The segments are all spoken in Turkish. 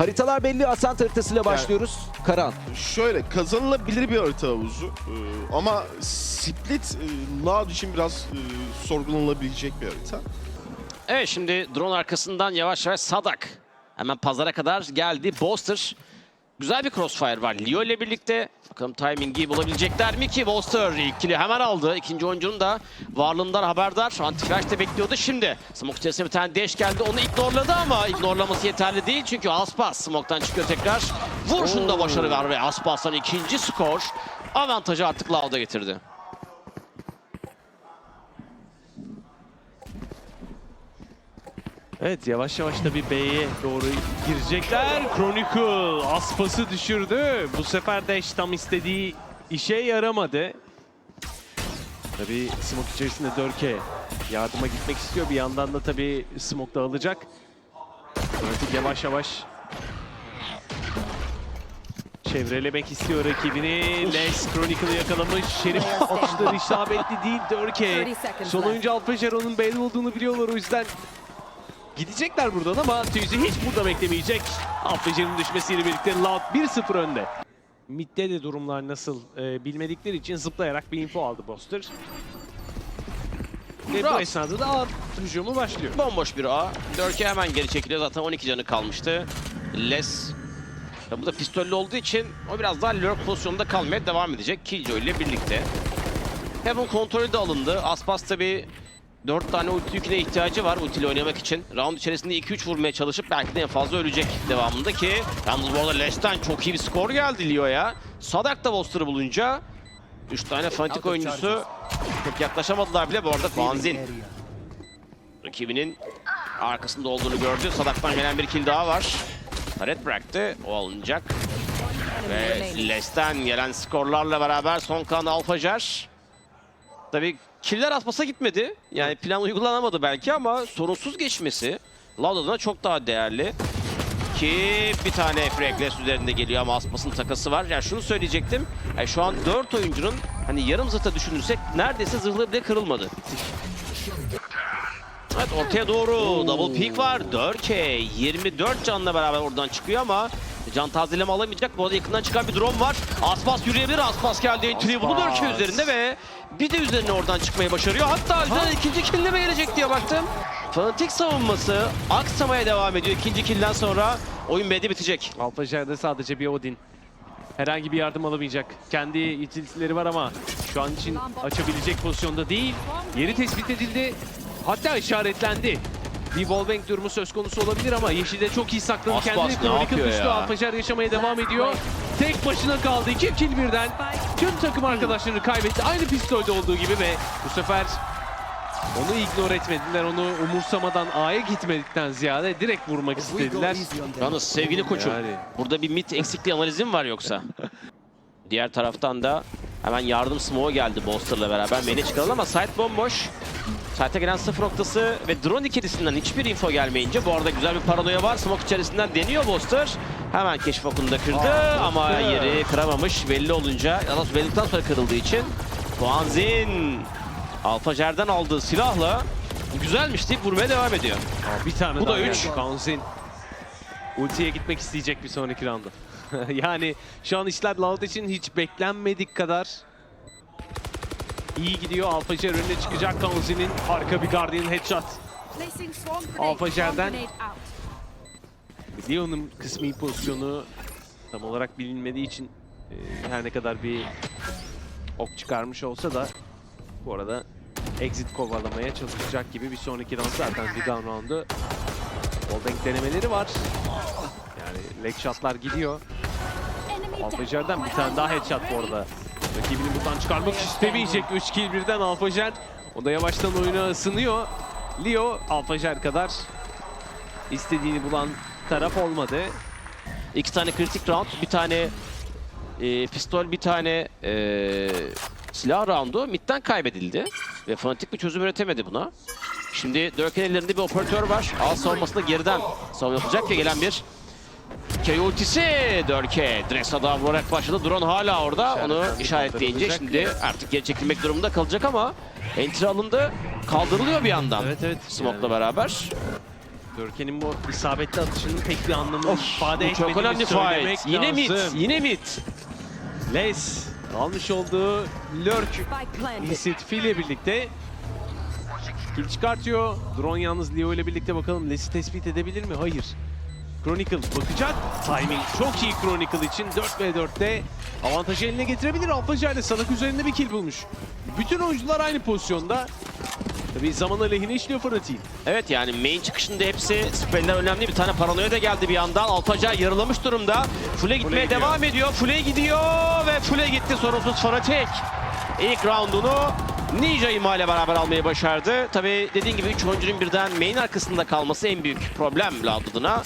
Haritalar belli. Ascent haritasıyla başlıyoruz. Karan. Şöyle kazanılabilir bir harita havuzu Ee, ama Split e, Loud için biraz e, sorgulanılabilecek bir harita. Evet şimdi drone arkasından yavaş yavaş Sadak. Hemen pazara kadar geldi. Boster. Güzel bir crossfire var. Leo ile birlikte. Bakalım timingi bulabilecekler mi ki? Boster ikili hemen aldı. İkinci oyuncunun da varlığından haberdar. Antiflash de bekliyordu. Şimdi smoke içerisine bir tane dash geldi. Onu ignorladı ama ignorlaması yeterli değil. Çünkü Aspas smoke'tan çıkıyor tekrar. Vuruşunda başarı var ve Aspas'tan ikinci skor. Avantajı artık Loud'a getirdi. Evet yavaş yavaş da bir B'ye doğru girecekler. Chronicle Aspas'ı düşürdü. Bu sefer de tam istediği işe yaramadı. Tabii smoke içerisinde Dörke yardıma gitmek istiyor. Bir yandan da tabii smoke da alacak. Fnatic yavaş yavaş çevrelemek istiyor rakibini. Les Chronicle'ı yakalamış. Şerif atışları isabetli değil. Dörke. 30 seconds Son oyuncu Alfa Jero'nun B'de olduğunu biliyorlar o yüzden Gidecekler buradan ama Tüyüzü hiç burada beklemeyecek. Alfajer'in düşmesiyle birlikte Loud 1-0 önde. Mid'de de durumlar nasıl e, bilmedikleri için zıplayarak bir info aldı Boster. Ve bu Rahat. esnada da A hücumu başlıyor. Bomboş bir A. Dörke hemen geri çekiliyor. Zaten 12 canı kalmıştı. Les. Ya bu da pistollü olduğu için o biraz daha lurk pozisyonunda kalmaya devam edecek. Killjoy ile birlikte. Heaven kontrolü de alındı. Aspas tabi 4 tane ulti yüküne ihtiyacı var ultiyle oynamak için. Round içerisinde 2-3 vurmaya çalışıp belki de en fazla ölecek devamında ki. Yalnız bu arada Les'ten çok iyi bir skor geldi Leo'ya. Sadak da Boster'ı bulunca 3 tane fanatik oyuncusu çok yaklaşamadılar bile. Bu arada Fanzin rakibinin arkasında olduğunu gördü. Sadak'tan gelen bir kill daha var. Taret bıraktı. O alınacak. Ve Les'ten gelen skorlarla beraber son kalan Alfajar. Tabii killer atmasa gitmedi. Yani plan uygulanamadı belki ama sorunsuz geçmesi Loud adına çok daha değerli. Ki bir tane Fragles üzerinde geliyor ama Aspas'ın takası var. Yani şunu söyleyecektim. Yani şu an 4 oyuncunun hani yarım zırta düşünürsek neredeyse zırhları bile kırılmadı. Evet ortaya doğru double peak var. Dörke 24 canla beraber oradan çıkıyor ama can tazeleme alamayacak. Bu arada yakından çıkan bir drone var. Aspas yürüyebilir. Aspas geldi. Entry bunu Dörke üzerinde ve bir de üzerine oradan çıkmayı başarıyor. Hatta üzerine ikinci kill'ine mi gelecek diye baktım. Fanatik savunması aksamaya devam ediyor. İkinci kill'den sonra oyun B'de bitecek. Alfa Jer'de sadece bir Odin. Herhangi bir yardım alamayacak. Kendi utility'leri var ama şu an için açabilecek pozisyonda değil. Yeri tespit edildi. Hatta işaretlendi. Bir wallbang durumu söz konusu olabilir ama Yeşil'de çok iyi sakladı Aspas kendini. Chronicle yapıyor düştü. ya? Alfajer yaşamaya devam ediyor. Tek başına kaldı. İki kill birden. Tüm takım arkadaşlarını kaybetti. Aynı pistolde olduğu gibi ve bu sefer onu ignore etmediler. Onu umursamadan A'ya gitmedikten ziyade direkt vurmak istediler. Yalnız sevgili koçum Yani. burada bir mid eksikliği analizi mi var yoksa? Diğer taraftan da hemen yardım smoke'u geldi Bolster'la beraber. Main'e çıkarıldı ama site bomboş. Site'e gelen sıfır noktası ve drone ikilisinden hiçbir info gelmeyince bu arada güzel bir paranoya var. Smoke içerisinden deniyor Bolster. Hemen keşif okunu da kırdı ama yeri kıramamış belli olunca. Yalnız belirten sonra kırıldığı için. Tuanzin Alfa Jer'den aldığı silahla güzelmiş deyip vurmaya devam ediyor. Aa, bir tane Bu da daha üç. geldi. Kaunzin ultiye gitmek isteyecek bir sonraki rounda. yani şu an işler Loud için hiç beklenmedik kadar iyi gidiyor. Alfa Jer önüne çıkacak Kaunzin'in harika bir Guardian headshot. Placing swarm grenade. Alpha Swarm Jer'den- grenade out. Leon'un kısmi pozisyonu tam olarak bilinmediği için e, her ne kadar bir ok çıkarmış olsa da bu arada exit kovalamaya çalışacak gibi bir sonraki round zaten bir down roundu. Wallbang denemeleri var. Yani leg shotlar gidiyor. Alfajer'den bir tane daha headshot bu arada. Rakibini buradan çıkarmak istemeyecek. 3 kill birden Alfajer. O da yavaştan oyuna ısınıyor. Leo Alfajer kadar istediğini bulan taraf olmadı. İki tane kritik round, bir tane e, pistol, bir tane e, silah roundu midden kaybedildi. Ve fanatik bir çözüm üretemedi buna. Şimdi Dörken ellerinde bir operatör var. Al savunmasında geriden savunma yapacak ya gelen bir K ultisi Dörke. Dressa'da vurarak başladı. Drone hala orada. Onu İşaretten işaretleyince şimdi artık geri çekilmek durumunda kalacak ama entry alındı. Kaldırılıyor bir yandan. Evet evet. Smoke'la Yani beraber. Dörken'in bu isabetli atışının pek bir anlamı ifade Bu etmediğini çok önemli fight. Yine mid, yine mid. Les almış olduğu lurk planted. inisiyatifiyle birlikte kill çıkartıyor. Drone yalnız Leo ile birlikte bakalım Les'i tespit edebilir mi? Hayır. Chronicle bakacak. Timing çok iyi Chronicle için. 4 v 4'te avantajı eline getirebilir. Alfajar ile Salak üzerinde bir kill bulmuş. Bütün oyuncular aynı pozisyonda. Tabii zaman aleyhine işliyor Fanatik'in. Evet yani main çıkışında hepsi spell'ler önemli. Bir tane paranoya da geldi bir yandan. Alpaca yarılamış durumda. Full'e gitmeye gidiyor. devam ediyor. Full'e gidiyor ve Full'e gitti sorunsuz Fanatik. İlk roundunu Ninja İma ile beraber almayı başardı. Tabii dediğin gibi 3 oyuncunun birden main arkasında kalması en büyük problem Loud adına.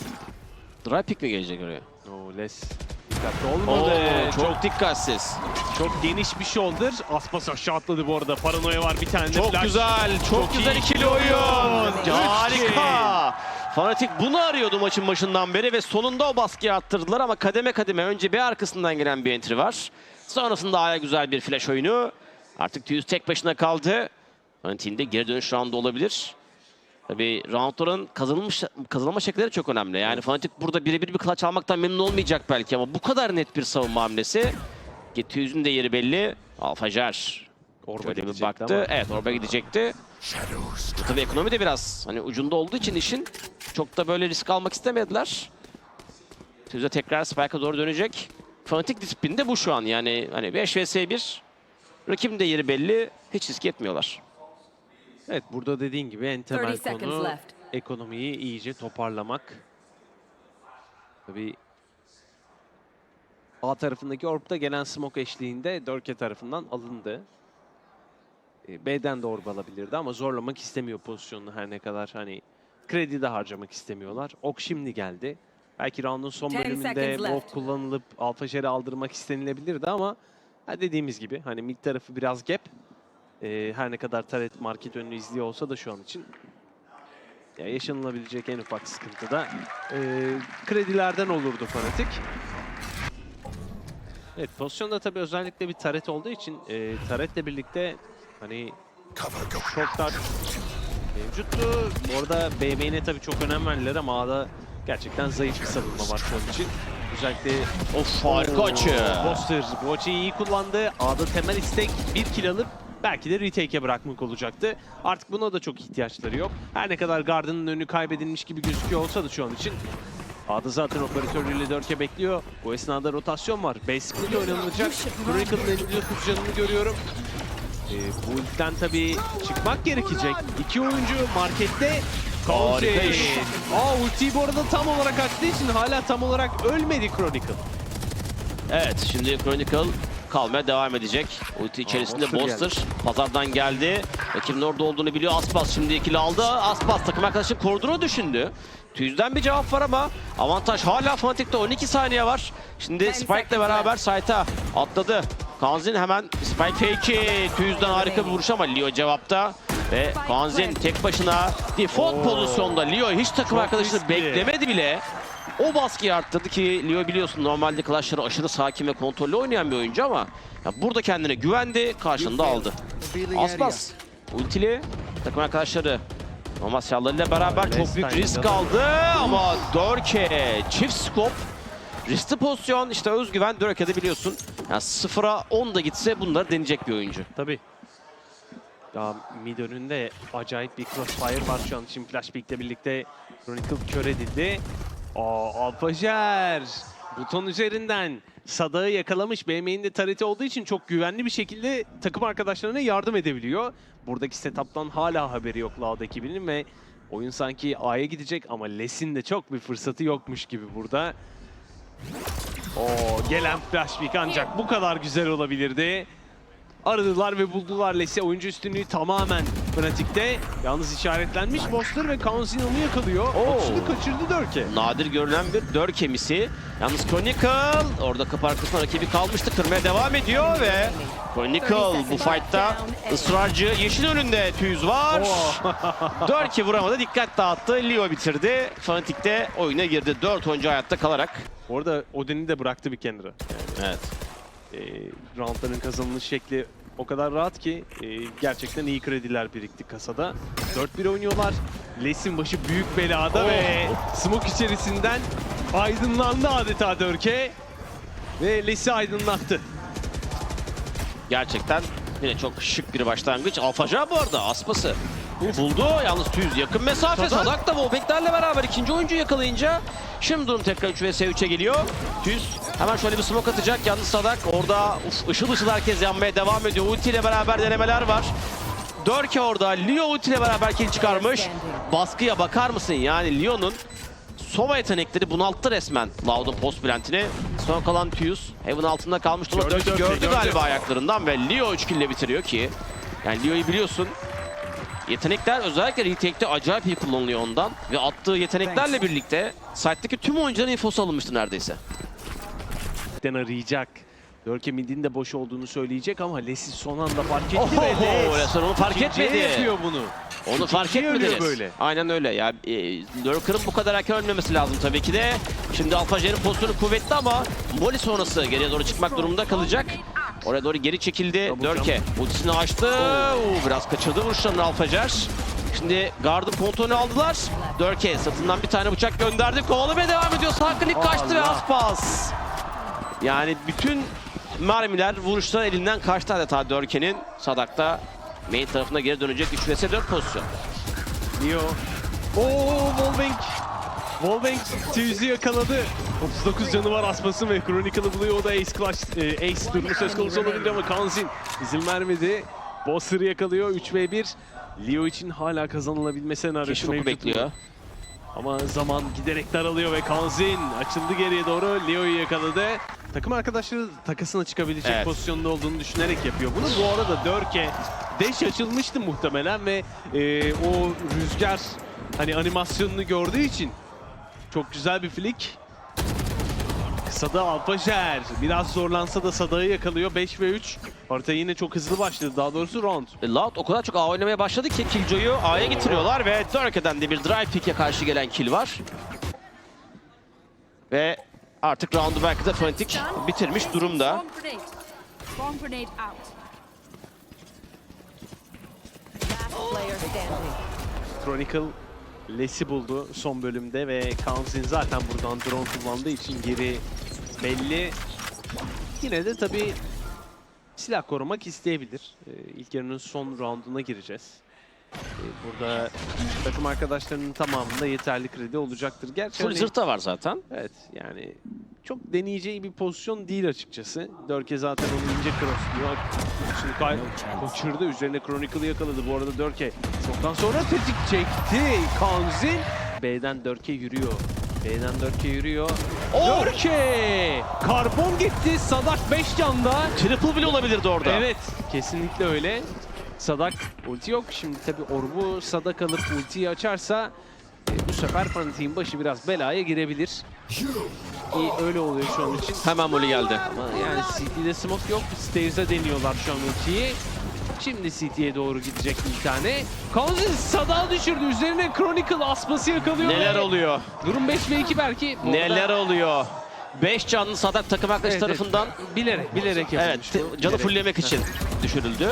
Dry pick mi gelecek oraya? Oo, Les dikkatli Oo, olmadı. çok dikkatsiz. Çok geniş bir shoulder. Aspas aşağı atladı bu arada. Paranoya var bir tane Çok flash. güzel, çok, Çok güzel ikili oyun. Harika. Fanatik bunu arıyordu maçın başından beri ve sonunda o baskıyı arttırdılar ama kademe kademe önce bir arkasından gelen bir entry var. Sonrasında aya güzel bir flash oyunu. Artık Tüyüz tek başına kaldı. Fanatik'in de geri dönüş roundu olabilir. Tabii roundların kazanılmış kazanılma şekilleri çok önemli. Yani Fanatik burada birebir bir clutch almaktan memnun olmayacak belki ama bu kadar net bir savunma hamlesi. Tüyüz'ün de yeri belli. Alfajar Orba Şöyle bir baktı. ama. Evet oraya gidecekti. Tabii ekonomi de biraz hani ucunda olduğu için işin çok da böyle risk almak istemediler. Tüze tekrar Spike'a doğru dönecek. Fanatik disiplinde bu şu an yani hani 5 vs 1. Rakibin de yeri belli. Hiç risk etmiyorlar. Evet burada dediğin gibi en temel 30 seconds konu ekonomiyi iyice toparlamak. Tabii A tarafındaki orbda gelen smoke eşliğinde Dörke tarafından alındı. E, B'den de orb alabilirdi ama zorlamak istemiyor pozisyonunu her ne kadar hani kredi de harcamak istemiyorlar. Ok şimdi geldi. Belki round'un son 10 bölümünde seconds bu ok left. kullanılıp Alfa Jer'i aldırmak istenilebilirdi ama dediğimiz gibi hani mid tarafı biraz gap. E, her ne kadar Taret market önünü izliyor olsa da şu an için ya yaşanılabilecek en ufak sıkıntı da e, kredilerden olurdu fanatik. Evet pozisyonda tabii özellikle bir taret olduğu için e, taretle birlikte hani şoklar mevcuttu. Bu arada BM'ine tabii çok önem verdiler ama A'da gerçekten zayıf bir savunma var şu an için. Özellikle Of harika açı. Foster bu açıyı iyi kullandı. A'da temel istek bir kill alıp belki de retake'e bırakmak olacaktı. Artık buna da çok ihtiyaçları yok. Her ne kadar Garden'ın önü kaybedilmiş gibi gözüküyor olsa da şu an için A'da zaten operatörleriyle dörke bekliyor. Bu esnada rotasyon var. Base split oynanılacak. Chronicle'ın elinde canını görüyorum. Ee, bu ultiden tabii çıkmak gerekecek. İki oyuncu markette. İş. Aa ultiyi bu arada tam olarak açtığı için hala tam olarak ölmedi Chronicle. Evet şimdi Chronicle kalmaya devam edecek. Ulti içerisinde Monster Monster pazardan geldi. Rakibin orada olduğunu biliyor. Aspas şimdi ikili aldı. Aspas takım arkadaşının koridora düşündü. Tüzden bir cevap var ama avantaj hala Fnatic'te 12 saniye var. Şimdi Spike'le beraber site'a atladı. Kanzin hemen Spike fake'i. Tüzden harika bir vuruş ama Leo cevapta. Ve Kanzin tek başına default Oo. pozisyonda. Leo hiç takım Çok arkadaşını riskli. beklemedi bile. O baskıyı arttırdı ki Leo biliyorsun normalde Clash'ları aşırı sakin ve kontrollü oynayan bir oyuncu ama ya burada kendine güvendi, karşında aldı. Aspas ultili takım arkadaşları normal silahlarıyla beraber çok büyük risk aldı ama Dörke çift scope riskli pozisyon işte özgüven Dörke'de biliyorsun. Yani 0'a 10 da gitse bunları deneyecek bir oyuncu. Tabii. Ya mid önünde acayip bir crossfire var şu an için Flash Peak'le birlikte Chronicle kör edildi. Aa Alfajer buton üzerinden Sada'yı yakalamış. BM'nin de tareti olduğu için çok güvenli bir şekilde takım arkadaşlarına yardım edebiliyor. Buradaki setup'tan hala haberi yok Loud ekibinin ve oyun sanki A'ya gidecek ama Les'in de çok bir fırsatı yokmuş gibi burada. Oo gelen Flash Peak ancak bu kadar güzel olabilirdi. Aradılar ve buldular Les'i. Oyuncu üstünlüğü tamamen Fnatic'te. Yalnız işaretlenmiş Monster ve Kaunsin onu yakalıyor. Oo. Atışını kaçırdı Dörke. Nadir görülen bir dör kemisi. Yalnız Chronicle orada kapı arkasında rakibi kalmıştı. Kırmaya devam ediyor ve Chronicle bu fight'ta ısrarcı. Yeşil önünde tüyüz var. Dörke vuramadı. Dikkat dağıttı. Leo bitirdi. Fanatic de oyuna girdi. 4 oyuncu hayatta kalarak. Bu arada Odin'i de bıraktı bir kenara. Evet. Ee, roundların kazanılış şekli o kadar rahat ki e, gerçekten iyi krediler birikti kasada. 4-1 oynuyorlar. Les'in başı büyük belada ve smoke içerisinden aydınlandı adeta Dörke. Ve Les'i aydınlattı. Gerçekten yine çok şık bir başlangıç. Alfaja bu arada aspası. Buldu yalnız tüz yakın mesafe. Sadak. Da Wallback'lerle beraber ikinci oyuncu yakalayınca şimdi durum tekrar 3 vs 3'e geliyor. Tüz hemen şöyle bir smoke atacak. Yalnız Sadak orada uf, ışıl ışıl herkes yanmaya devam ediyor. Ulti ile beraber denemeler var. Dörke orada. Leo ulti ile beraber kill çıkarmış. Baskıya bakar mısın? Yani Leo'nun Sova yetenekleri bunalttı resmen Loud'un post plantini. Son kalan Pius Heaven altında kalmış durumda. Gördü, Dörke, gördü gördü. galiba ayaklarından ve Leo 3 kill bitiriyor ki. Yani Leo'yu biliyorsun. Yetenekler özellikle retake'te acayip iyi kullanılıyor ondan. Ve attığı yeteneklerle birlikte site'deki tüm oyuncuların infosu alınmıştı neredeyse. Den arayacak. Dörke midin de boş olduğunu söyleyecek ama Les'i son anda fark etti Oho, ve Les Resmen onu fark etmedi. yapıyor bunu. Onu fark İkinciye etmedi. ölüyor böyle. Aynen öyle. Ya e, Lurker'ın bu kadar erken ölmemesi lazım tabii ki de. Şimdi Alpha J'nin pozisyonu kuvvetli ama Molly sonrası geriye doğru çıkmak durumunda kalacak. Oraya doğru geri çekildi. Dörke ultisini açtı. Oo, biraz kaçırdı vuruşlarını Alpha Jer. Şimdi Gard'ın pontonu aldılar. Dörke sırtından bir tane bıçak gönderdi. Kovalamaya devam ediyor. Sağ klik kaçtı ve Allah. aspas. Yani bütün mermiler, vuruşlar elinden kaçtı adeta Dörke'nin. Sadak'ta main tarafına geri dönecek 3 vs 4 pozisyon. Neo. Oo Wallbang. Wallbang Tüyüz'ü yakaladı. 39 canı var Aspas'ın ve Chronicle'ı buluyor. O da Ace Clutch, e, Ace durumu söz konusu olabilir ama Kanzin izin vermedi. Boss'ı yakalıyor 3v1. Leo için hala kazanılabilme senaryosu mevcut. bekliyor. Ama zaman giderek daralıyor ve Kanzin açıldı geriye doğru. Leo'yu yakaladı. Takım arkadaşları takasına çıkabilecek Evet. pozisyonda olduğunu düşünerek yapıyor bunu. Bu arada Dörke deş açılmıştı muhtemelen ve e, o rüzgar hani animasyonunu gördüğü için çok güzel bir flick. Kısada Alpajer. Biraz zorlansa da Sada'yı yakalıyor. 5 ve 3. Harita yine çok hızlı başladı. Daha doğrusu round. E, Loud o kadar çok A oynamaya başladı ki Killjoy'u A'ya getiriyorlar ve Dörke'den de bir drive pick'e karşı gelen kill var. Ve artık roundu belki de Fnatic bitirmiş durumda. Chronicle Les'i buldu son bölümde ve Kanzin zaten buradan drone kullandığı için geri belli. Yine de tabii silah korumak isteyebilir. Ee, ilk yarının son rounduna gireceğiz. Ee, burada takım arkadaşlarının tamamında yeterli kredi olacaktır. Gerçi Full hani- zırta var zaten. Evet yani çok deneyeceği bir pozisyon değil açıkçası. Dörke zaten onu ince crossluyor. Şimdi kay kaçırdı. Üzerine Chronicle'ı yakaladı. Bu arada Dörke çoktan sonra tetik çekti. Kanzin B'den Dörke yürüyor. B'den Dörke yürüyor. Dörke! Karbon gitti. Sadak 5 canda. Triple bile olabilirdi orada. Evet, kesinlikle öyle. Sadak ulti yok. Şimdi tabii Orbu Sadak alıp ultiyi açarsa e, bu sefer Fanatik'in başı biraz belaya girebilir. Ki öyle oluyor şu an için. Hemen Molly geldi. Ama yani CT'de smoke yok. Stairs'e deniyorlar şu an ultiyi. Şimdi CT'ye doğru gidecek bir tane. Kanzin Sadak'ı düşürdü. Üzerine Chronicle asması yakalıyor. Neler oluyor? Durum 5 ve 2 belki. Bu Neler arada- oluyor? 5 canlı Sadak takım arkadaşı Evet, evet. tarafından Bilerek, bilerek evet yapılmış te- bu. canı Bilerek. fulllemek için düşürüldü.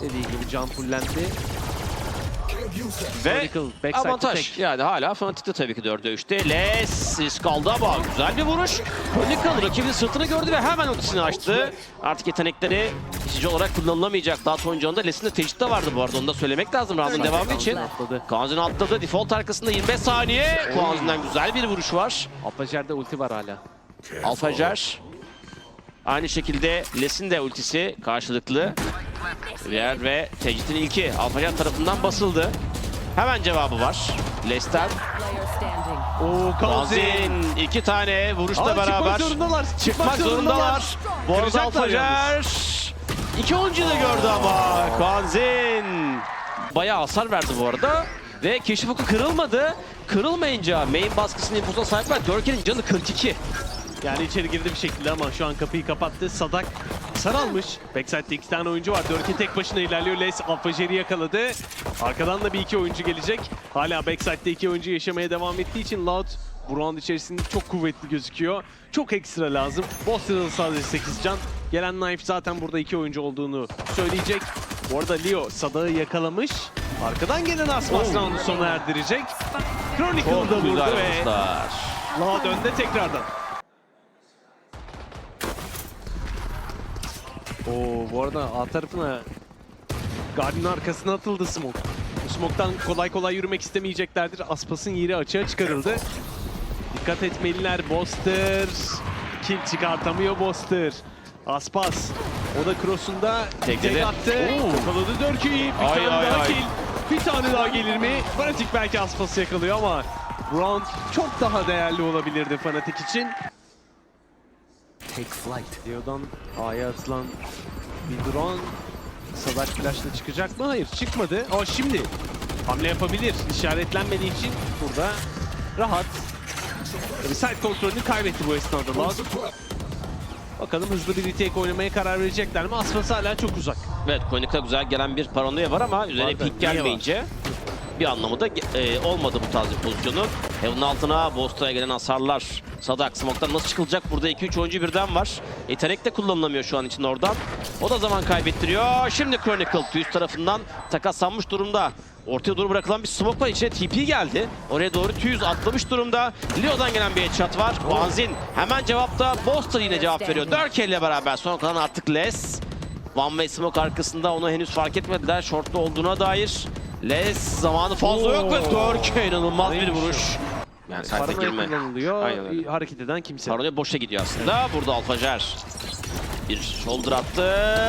Dediği gibi can fullendi. Ve avantaj. Yani hala Fnatic'te tabii ki 4'e 3'te. Les risk aldı ama güzel bir vuruş. Chronicle rakibinin sırtını gördü ve hemen ultisini açtı. Artık yetenekleri geçici olarak kullanılamayacak. Daha sonracığında Les'in de tecrit de vardı bu arada. Onu da söylemek lazım roundun devamı için. Kanzin atladı. Default arkasında 25 saniye. Kanzin'den güzel bir vuruş var. Apajer'de ulti var hala. Alfajer. Aynı şekilde Les'in de ultisi karşılıklı. Diğer ve Tecrit'in ilki Alfajer tarafından basıldı. Hemen cevabı var. Standing. Oo. Kanzin iki tane vuruşla Aa, beraber Çıkmak zorundalar. çıkmak zorundalar. Bu arada Kıracaklar Alfajer iki oyuncu da gördü ama Kanzin bayağı hasar verdi bu arada. Ve keşif oku kırılmadı. Kırılmayınca main baskısının impulsuna sahip var. Dörke'nin canı 42. Yani içeri girdi bir şekilde ama şu an kapıyı kapattı. Sadak saralmış. Backside'de iki tane oyuncu var. Dörke tek başına ilerliyor. Les Alfajer'i yakaladı. Arkadan da bir iki oyuncu gelecek. Hala backside'de iki oyuncu yaşamaya devam ettiği için Loud bu round içerisinde çok kuvvetli gözüküyor. Çok ekstra lazım. Boston'ın sadece 8 can. Gelen Knife zaten burada iki oyuncu olduğunu söyleyecek. Bu arada Leo Sada'yı yakalamış. Arkadan gelen Aspas roundu sona erdirecek. Chronicle da vurdu ve. La döndü tekrardan. Oo bu arada A tarafına Guardian arkasına atıldı Smoke. Bu Smoke'tan kolay kolay yürümek istemeyeceklerdir. Aspas'ın yeri açığa çıkarıldı. Dikkat etmeliler Boster. Kill çıkartamıyor Boster. Aspas. O da cross'unda tek attı. Yakaladı Dörkü'yü. Bir Ay, tane ay, daha ay. kill. Bir tane daha gelir mi? Fnatic belki Aspas'ı yakalıyor ama round çok daha değerli olabilirdi Fnatic için. Take flight. Leo'dan A'ya atılan bir drone. Sadak flash'la çıkacak mı? Hayır çıkmadı. Ama şimdi hamle yapabilir. İşaretlenmediği için burada rahat. Tabii side kontrolünü kaybetti bu esnada lazım. Bakalım hızlı bir retake oynamaya karar verecekler mi? Asfası hala çok uzak. Evet Konika güzel gelen bir paranoya var ama üzerine pik gelmeyince bir anlamı da e, olmadı bu tarz bir pozisyonu. Heaven'ın altına Bosta'ya gelen hasarlar. Sadak Smoke'tan nasıl çıkılacak? Burada 2-3 oyuncu birden var. Yetenek de kullanılamıyor şu an için oradan. O da zaman kaybettiriyor. Şimdi Chronicle üst tarafından takaslanmış durumda. Ortaya doğru bırakılan bir smoke var. İçine TP geldi. Oraya doğru Tüyüz atlamış durumda. Leo'dan gelen bir headshot var. Banzin hemen cevapta. Boster yine cevap veriyor. Dörke ile beraber son kalan artık Les. One Way Smoke arkasında onu henüz fark etmediler. Short'ta olduğuna dair. Les zamanı fazla yok ve Oo. Dörke inanılmaz bir Neymiş vuruş. Yani Paranoya girme. kullanılıyor. Aynen. Hareket eden kimse. Paranoya boşa gidiyor aslında. Burada Alfajer bir shoulder attı.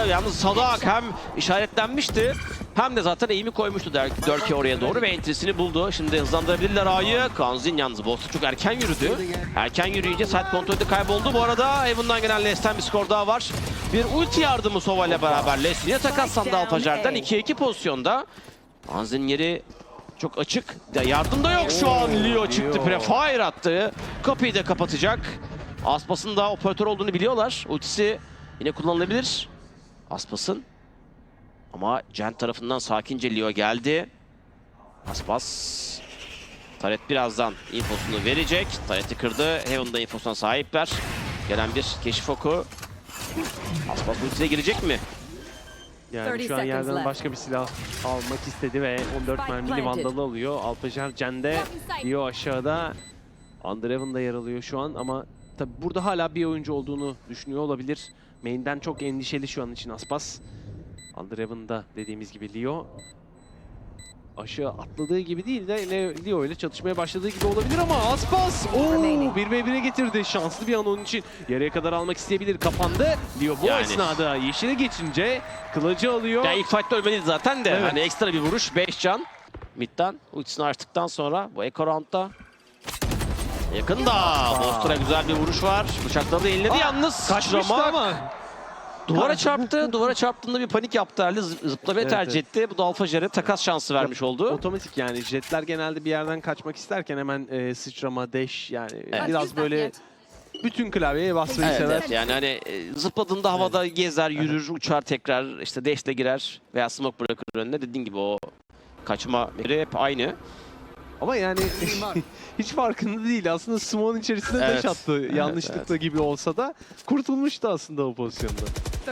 Yalnız Sadak hem işaretlenmişti hem de zaten eğimi koymuştu Der- Dörke oraya doğru ve entrisini buldu. Şimdi hızlandırabilirler A'yı. Kanzin yalnız Boss'u çok erken yürüdü. Erken yürüyünce side kontrolü kayboldu. Bu arada Heaven'dan gelen Les'ten bir skor daha var. Bir ulti yardımı Sova ile beraber Les yine takaslandı Alfajer'den. 2-2 pozisyonda. Kanzin'in yeri çok açık. Ya yardım da yok şu an. Leo çıktı. Prefire attı. Kapıyı da kapatacak. Aspas'ın da operatör olduğunu biliyorlar. Ultisi yine kullanılabilir. Aspas'ın. Ama Cent tarafından sakince Leo geldi. Aspas. Taret birazdan infosunu verecek. Taret'i kırdı. Heaven'da infosuna sahipler. Gelen bir keşif oku. Aspas ultine girecek mi? Yani 30 şu an yerden başka bir silah almak istedi ve 14 Spike mermili vandalı alıyor. Alpajar Cende, Leo aşağıda. Underhaven da yer alıyor şu an ama tabi burada hala bir oyuncu olduğunu düşünüyor olabilir. Main'den çok endişeli şu an için Aspas. Underhaven'da dediğimiz gibi Leo. Aşağı atladığı gibi değil de Le- Leo ile çatışmaya başladığı gibi olabilir ama Aspas ooo Remaining. 1 ve 1'e getirdi. Şanslı bir an onun için. Yarıya kadar almak isteyebilir. Kapandı. Leo bu Yani. esnada yeşile geçince kılıcı alıyor. Ya ilk fight'ta ölmeliydi zaten de. Evet. Hani ekstra bir vuruş. 5 can. Mid'den ultisini açtıktan sonra bu Echo Round'da yakında. Monster'a güzel bir vuruş var. Bıçakları da elinledi yalnız. Kaçmıştı ama. Duvara çarptı. Duvara çarptığında bir panik yaptı herhalde. Zı- Zıplamayı Evet, tercih etti. Bu da Alfa Jer'e takas şansı vermiş oldu. Otomatik yani jetler genelde bir yerden kaçmak isterken hemen e, sıçrama, dash yani Evet. biraz böyle bütün klavyeye basmayı Evet, sever. evet. yani hani e, zıpladığında havada gezer, yürür, uçar tekrar işte dash'le girer veya smoke bırakır önüne. Dediğin gibi o kaçma yeri hep aynı. Ama yani hiç farkında değil. Aslında Smoke'un içerisine Evet. dash attı. Evet, Yanlışlıkla gibi olsa da kurtulmuştu aslında o pozisyonda.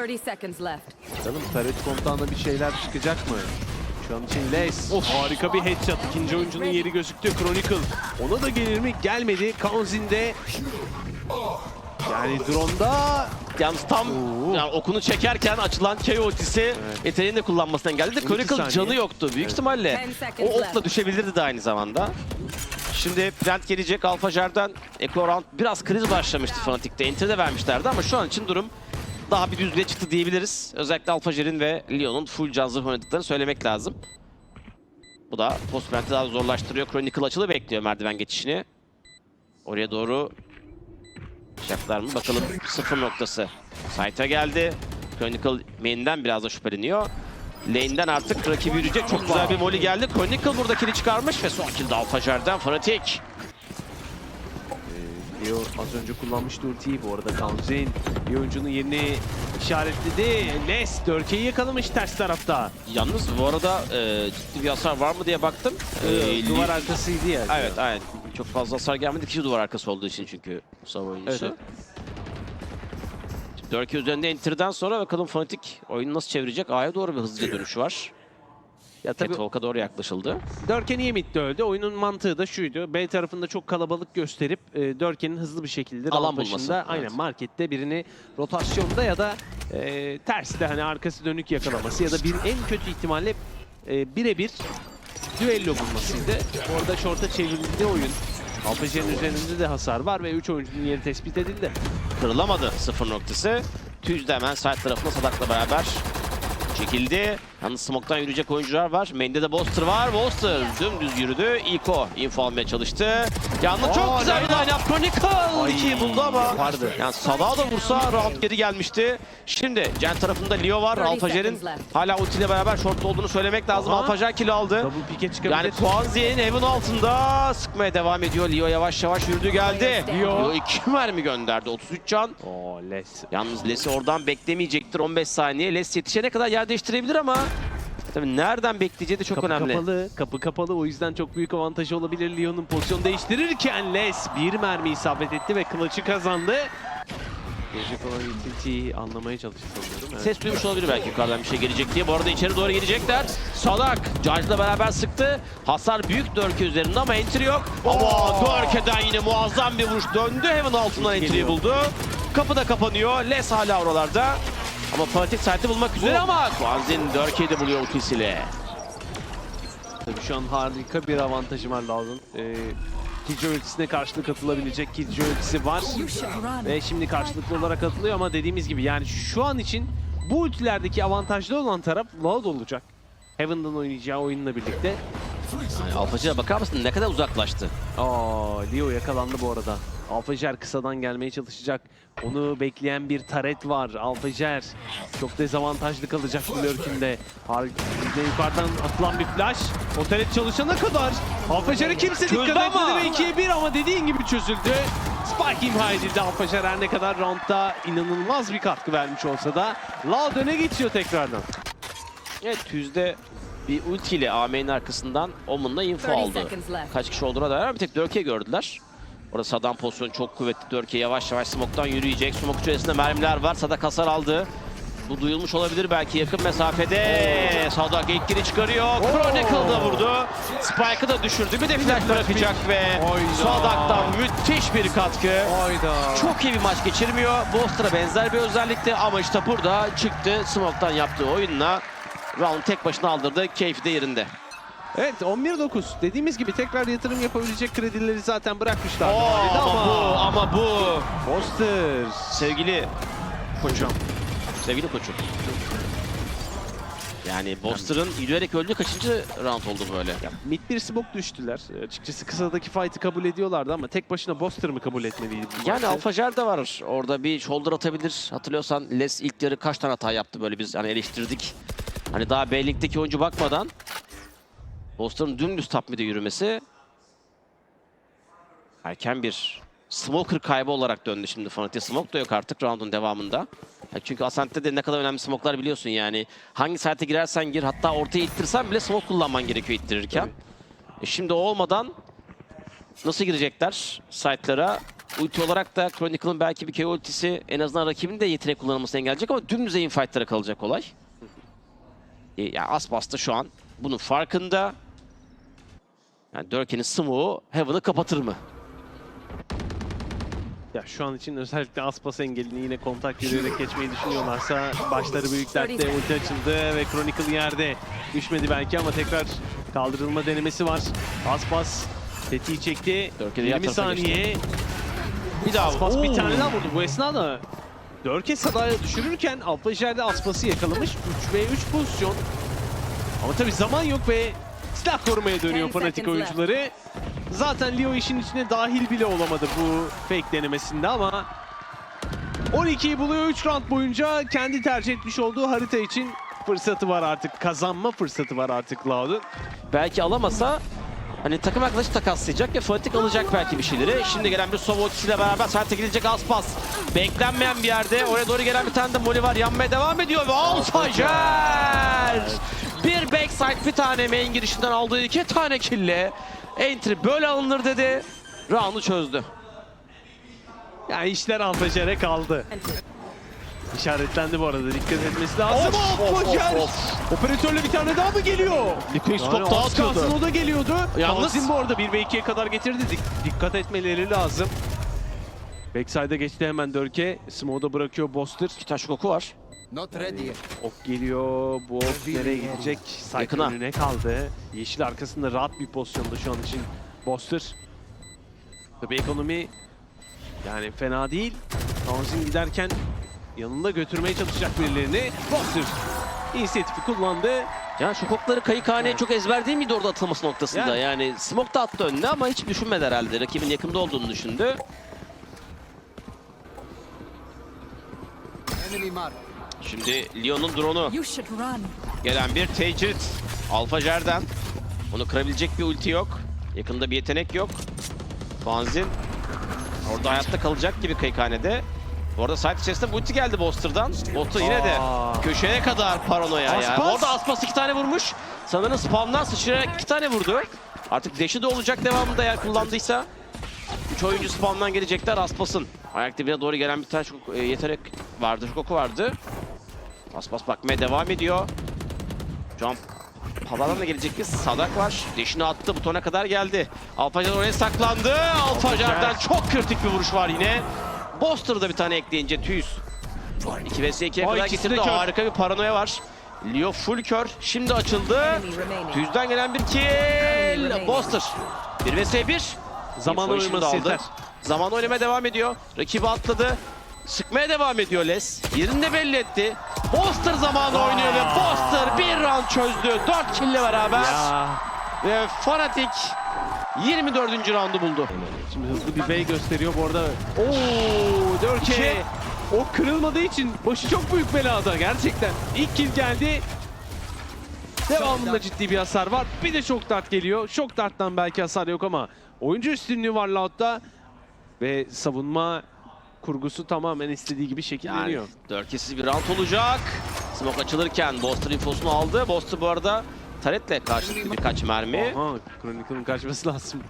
30 seconds left. Canım Taret komutanla bir şeyler çıkacak mı? Şu an için Les. Harika bir headshot. İkinci oyuncunun yeri gözüktü. Chronicle. Ona da gelir mi? Gelmedi. Kaunzin'de. Yani drone'da Yalnız tam Oo. yani okunu çekerken açılan KO ultisi yeteneğini de kullanmasından geldi. 12 Chronicle canı yoktu. Büyük ihtimalle 10 seconds o okla düşebilirdi de aynı zamanda. Şimdi plant gelecek Alfa Jer'den Echo Round biraz kriz başlamıştı Fnatic'te. Enter de vermişlerdi ama şu an için durum daha bir düzlüğe çıktı diyebiliriz. Özellikle Alfa Jer'in ve Leon'un full zırh oynadıklarını söylemek lazım. Bu da post daha zorlaştırıyor. Chronicle açılı bekliyor merdiven geçişini. Oraya doğru Yapacaklar mı? Bakalım sıfır noktası. Site'a geldi. Chronicle main'den biraz da şüpheleniyor. Lane'den artık rakibi yürüyecek. Çok güzel bir molly geldi. Chronicle burada kill'i çıkarmış ve son kill de Alpha Jer'den Fnatic. Leo az önce kullanmıştı ultiyi bu arada Kaunzin. Bir oyuncunun yerini işaretledi. Les Dörke'yi yakalamış ters tarafta. Yalnız bu arada e, ciddi bir hasar var mı diye baktım. E, Duvar arkasıydı ya. Evet aynen. Çok fazla hasar gelmedi. Kişi duvar arkası olduğu için çünkü Mustafa oyuncusu. Evet, 4 üzerinde enter'den sonra bakalım Fnatic oyunu nasıl çevirecek? A'ya doğru bir hızlıca dönüş var. Ya tabii Catwalk'a doğru yaklaşıldı. Dörken niye midde öldü? Oyunun mantığı da şuydu. B tarafında çok kalabalık gösterip e, Dörken'in hızlı bir şekilde Alan bulması, evet. aynen markette birini rotasyonda ya da e, tersi de hani arkası dönük yakalaması ya da bir en kötü ihtimalle e, birebir düello bulmasıydı. Orada şorta çevrildi oyun. Alpajer'in üzerinde de hasar var ve 3 oyuncunun yeri tespit edildi. Kırılamadı sıfır noktası. Tüz de hemen side tarafında Sadak'la beraber çekildi. Yalnız smoke'tan yürüyecek oyuncular var. Main'de de Boster var. Boster dümdüz yürüdü. Iko info almaya çalıştı. Yalnız çok Aa, güzel bir Leyla. line-up. Chronicle 2'yi buldu ama. Vardı. Yani Sadak'a da vursa round geri gelmişti. Şimdi Jen tarafında Leo var. 30 Alfajer'in hala ultiyle beraber short'ta olduğunu söylemek lazım. Aha. Alfajer kill aldı. Double pick'e çıkabilir. Yani Tuanzi'nin evin altında sıkmaya devam ediyor. Leo yavaş yavaş yürüdü geldi. Leo. Leo 2 mermi gönderdi. 33 can. Oo, Les. Yalnız Les'i oradan beklemeyecektir 15 saniye. Les yetişene kadar yer değiştirebilir ama tabii nereden bekleyeceği de çok kapı önemli. kapalı, kapı kapalı. O yüzden çok büyük avantajı olabilir Leon'un pozisyon değiştirirken Les bir mermi isabet etti ve clutch'ı kazandı. Gelecek olan utility'yi anlamaya çalıştı sanıyorum. Evet. Ses duymuş olabilir belki yukarıdan bir şey gelecek diye. Bu arada içeri doğru gelecekler. Salak Judge'la beraber sıktı. Hasar büyük Dörke üzerinde ama entry yok. Ama Dörke'den yine muazzam bir vuruş döndü. Heaven altından entry'yi buldu. Kapı da kapanıyor. Les hala oralarda. Ama Fanatic site'i bulmak üzere ama Kwanzin Dörke'yi de buluyor ultisiyle. Tabii şu an harika bir avantajı var Loud'un. Ee, Killjoy ultisine karşılık atılabilecek Killjoy ultisi var. Ve şimdi karşılıklı olarak atılıyor ama dediğimiz gibi yani şu an için bu ultilerdeki avantajlı olan taraf Loud olacak. Heaven'dan oynayacağı oyunla birlikte. Yani Alfacı'ya bakar mısın ne kadar uzaklaştı. Aa, Leo yakalandı bu arada. Alfajer kısadan gelmeye çalışacak. Onu bekleyen bir taret var. Alfajer çok dezavantajlı kalacak bu lurkinde. Yukarıdan atılan bir flash. O taret çalışana kadar Alfajer'e kimse dikkat ama. etmedi ve 2'ye 1 ama dediğin gibi çözüldü. Spike imha edildi. Alfajer her ne kadar roundda inanılmaz bir katkı vermiş olsa da Loud öne geçiyor tekrardan. Evet Tüzde bir ultiyle AM'nin arkasından Omen'la info 30 aldı. Kaç kişi olduğuna dair bir tek Dörke gördüler. Orada Saddam pozisyonu çok kuvvetli. Dörke yavaş yavaş smoke'tan yürüyecek. Smoke içerisinde mermiler var. Sadak hasar aldı. Bu duyulmuş olabilir belki yakın mesafede. Sadak giri çıkarıyor. Chronicle da vurdu. Spike'ı da düşürdü. Bir de flash bırakacak ve. Sadak'tan müthiş bir katkı. Hayda. Çok iyi bir maç geçirmiyor. Boster'a benzer bir özellikti ama işte burada çıktı. Smoke'tan yaptığı oyunla round tek başına aldırdı. Keyfi de yerinde. Evet 11-9. Dediğimiz gibi tekrar yatırım yapabilecek kredileri zaten bırakmışlar. Oo, ama bu, ama bu. Foster. Sevgili koçum. Sevgili koçum. Yani Boster'ın yürüyerek öldüğü kaçıncı round oldu böyle? Mid bir smoke düştüler. Açıkçası kısadaki fight'ı kabul ediyorlardı ama tek başına Boster mı kabul etmeliydi? bu Yani? Alfajer de var. Orada bir shoulder atabilir. Hatırlıyorsan Les ilk yarı kaç tane hata yaptı böyle biz hani eleştirdik. Hani daha B-Link'teki oyuncu bakmadan Boster'ın dümdüz top mid'e yürümesi erken bir smoker kaybı olarak döndü şimdi Fnatic. Smoke da yok artık round'un devamında. Çünkü Ascent'te de ne kadar önemli smoke'lar biliyorsun yani. Hangi site'e girersen gir hatta ortaya ittirsen bile smoke kullanman gerekiyor ittirirken. E şimdi olmadan nasıl girecekler site'lara? Ulti olarak da Chronicle'ın belki bir KO ultisi en azından rakibin de yetenek kullanılmasını engelleyecek ama dümdüz aim fight'lara kalacak olay. E, ya Aspas da şu an bunun farkında. Yani Dörken'in smoke'u Heaven'ı kapatır mı? Ya şu an için özellikle Aspas engelini yine kontak yürüyerek geçmeyi düşünüyorlarsa başları büyük dertte ulti açıldı ve Chronicle yerde düşmedi belki ama tekrar kaldırılma denemesi var. Aspas tetiği çekti. Dörke de yan 20 tarafa saniye. Bir daha Aspas bir Oo! tane daha vurdu bu esnada. Dörke Sada'ya düşürürken Alpajer de Aspas'ı yakalamış. 3 ve 3 pozisyon. Ama tabii zaman yok ve silah korumaya dönüyor 10 fanatik seconds left. oyuncuları. Zaten Leo işin içine dahil bile olamadı bu fake denemesinde ama 12'yi buluyor 3 round boyunca kendi tercih etmiş olduğu harita için fırsatı var artık. Kazanma fırsatı var artık Loud'un. belki alamasa hani takım arkadaşı takaslayacak ve Fnatic alacak belki bir şeyleri. Şimdi gelen bir Sova ultisiyle beraber sahte gidecek Aspas. Beklenmeyen bir yerde oraya doğru gelen bir tane de Molly var. Yanmaya devam ediyor ve Alfajer! Bir backside bir tane main girişinden aldığı iki tane kille. Entry böyle alınır dedi. Round'u çözdü. Yani işler Alpajer'e kaldı. İşaretlendi bu arada. Dikkat etmesi lazım. Of, Of, of, Kocer! of, Operatörle bir tane daha mı geliyor? Bir quick scope Yani daha az kalsın o da geliyordu. Yalnız- Yalnız bu arada 1 ve 2'ye kadar getirdi. Dik- dikkat etmeleri lazım. Backside'a geçti hemen Dörke. Smoke'da bırakıyor Boster. Bir taş koku var. Not ready. Ok geliyor. Bu ok nereye gidecek? Site Yakına. önüne kaldı. Yeşil arkasında rahat bir pozisyonda şu an için Boster. Tabii ekonomi yani fena değil. Townsend giderken yanında götürmeye çalışacak birilerini. Boster inisiyatifi kullandı. Ya şu kokları kayıkhaneye çok ezber değil miydi orada atılması noktasında? Yani. Yani, smoke da attı önüne ama hiç düşünmedi herhalde. Rakibin yakında olduğunu düşündü. Enemy mark. Şimdi Leon'un drone'u gelen bir Tecrit. Alfa Jer'den. Onu kırabilecek bir ulti yok. Yakında bir yetenek yok. Fanzin orada hayatta kalacak gibi kayıkhanede. Bu arada site içerisinde ulti geldi Boster'dan. Boster yine de Aa. köşeye kadar paranoya ya. Aspas. Orada Aspas iki tane vurmuş. Sanırım spamdan sıçrayarak iki tane vurdu. Artık dash'i de olacak devamında eğer kullandıysa. Üç oyuncu spamdan gelecekler Aspas'ın. Ayak dibine doğru gelen bir tane şok- e, yetenek vardı, şoku vardı. Aspas bakmaya devam ediyor. Jump havadan da gelecek bir sadak var. Deşini attı, butona kadar geldi. Alfajar oraya saklandı. Alfajar'dan çok kritik bir vuruş var yine. Boster'da bir tane ekleyince tüyüz. 2 vs 2'ye Aa, kadar getirdi. Harika bir paranoya var. Leo full kör. Şimdi açıldı. Tüyüzden gelen bir kill. Boster. 1 vs 1. Zaman oynaması aldı. yeter. Zaman oynamaya devam ediyor. Rakibi atladı. Sıkmaya devam ediyor Les. Yerini de belli etti. Boster zamanı oynuyor ve Boster bir round çözdü. 4 kill ile beraber. Ya. Ve Fanatic 24. roundu buldu. Şimdi hızlı bir bey gösteriyor bu arada. Oo, Dörke. İki. O kırılmadığı için başı çok büyük belada gerçekten. İlk kill geldi. Devamında ciddi bir hasar var. Bir de şok dart geliyor. Şok darttan belki hasar yok ama oyuncu üstünlüğü var Loud'da. Ve savunma kurgusu tamamen istediği gibi Yani şekilleniyor. dörkesiz bir round olacak. Smoke açılırken Boster infosunu aldı. Boster bu arada taretle karşılıklı birkaç mermi. Aha, Chronicle'ın kaçması lazım.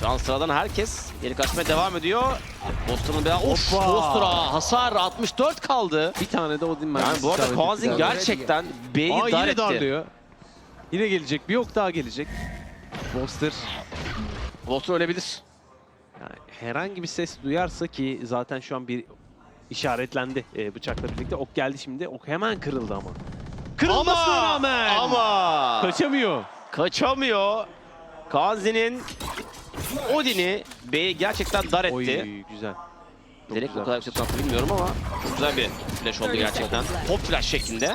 Şu an sıradan herkes geri kaçmaya devam ediyor. Boster'ın bir of. Boster'a hasar 64 kaldı. Bir tane de Odin mermisi. Yani bu arada Kozin gerçekten B'yi dar yine etti. darlıyor. Yine gelecek. Bir ok daha gelecek. Boster Boster ölebilir. Yani herhangi bir ses duyarsa ki zaten şu an bir işaretlendi e, bıçakla birlikte. Ok geldi şimdi. Ok hemen kırıldı ama. Kırılmasına rağmen Ama kaçamıyor. kaçamıyor. Kazi'nin Odin'i B'yi gerçekten dar etti. Oy güzel. Çok Direkt güzel. o kadar yüksek attı bilmiyorum ama çok güzel bir flash oldu gerçekten. Hop flash şeklinde.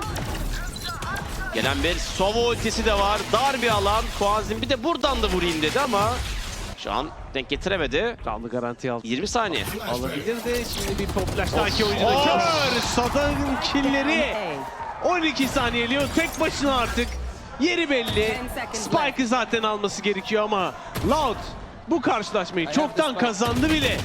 Gelen bir Sova ultisi de var. Dar bir alan. Kuazin bir de buradan da vurayım dedi ama şu an denk getiremedi. Round'u garantiye aldı. 20 saniye. Alabilirdi. Şimdi bir top flash daha iki oyuncu da kör. Sadan'ın killleri. A. 12 saniye Leo tek başına artık. Yeri belli. Spike'ı zaten alması gerekiyor ama Loud bu karşılaşmayı çoktan kazandı bile.